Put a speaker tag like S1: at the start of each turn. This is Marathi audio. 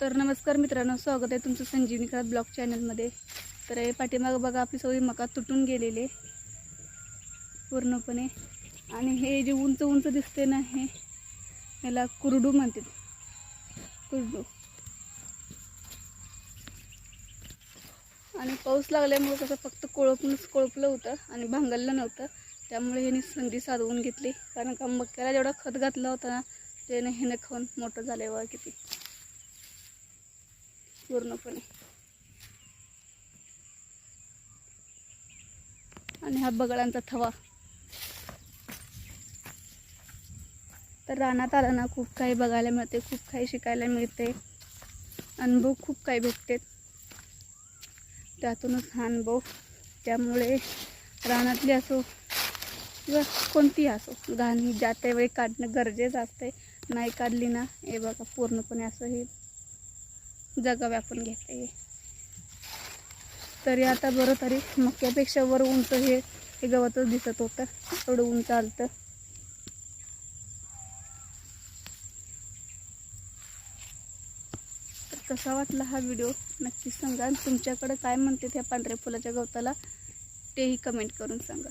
S1: तर नमस्कार मित्रांनो स्वागत आहे तुमचं संजीवनी खरात ब्लॉग चॅनलमध्ये. तर हे पाठीमागं बघा आपली सगळी मका तुटून गेलेले पूर्णपणे. आणि हे जे उंच उंच दिसते ना हे याला कुरडू म्हणतात. कुरडू. आणि पाऊस लागल्यामुळे कसं फक्त कोळपूनच कोळपलं होतं आणि भांगललं नव्हतं. त्यामुळे ह्यानी संधी साधवून घेतली. कारण का मक्याला जेवढा खत घातला होता ना त्याने ह्याने खाऊन मोठं झालं वा किती. पूर्णपणे. आणि हा बगळांचा थवा. तर रानात आला ना खूप काही बघायला मिळते खूप काही शिकायला मिळते. अनुभव खूप काही भेटते. त्यातूनच हा अनुभव. त्यामुळे रानातली असो किंवा कोणतीही असो घाणी ज्या त्यावेळी काढणं गरजेचं असते नाही काढली ना हे बघा पूर्णपणे असं हे जगा व्यापून येईल तरी आता बरं तरी मक्यापेक्षा वर उंच हे हे गवतच दिसत होतं. एवढं उंच आलतं. तर कसा वाटला हा व्हिडिओ? नक्कीच सांगा. आणि तुमच्याकडे काय म्हणते त्या पांढऱ्या फुलाच्या गवताला तेही कमेंट करून सांगा.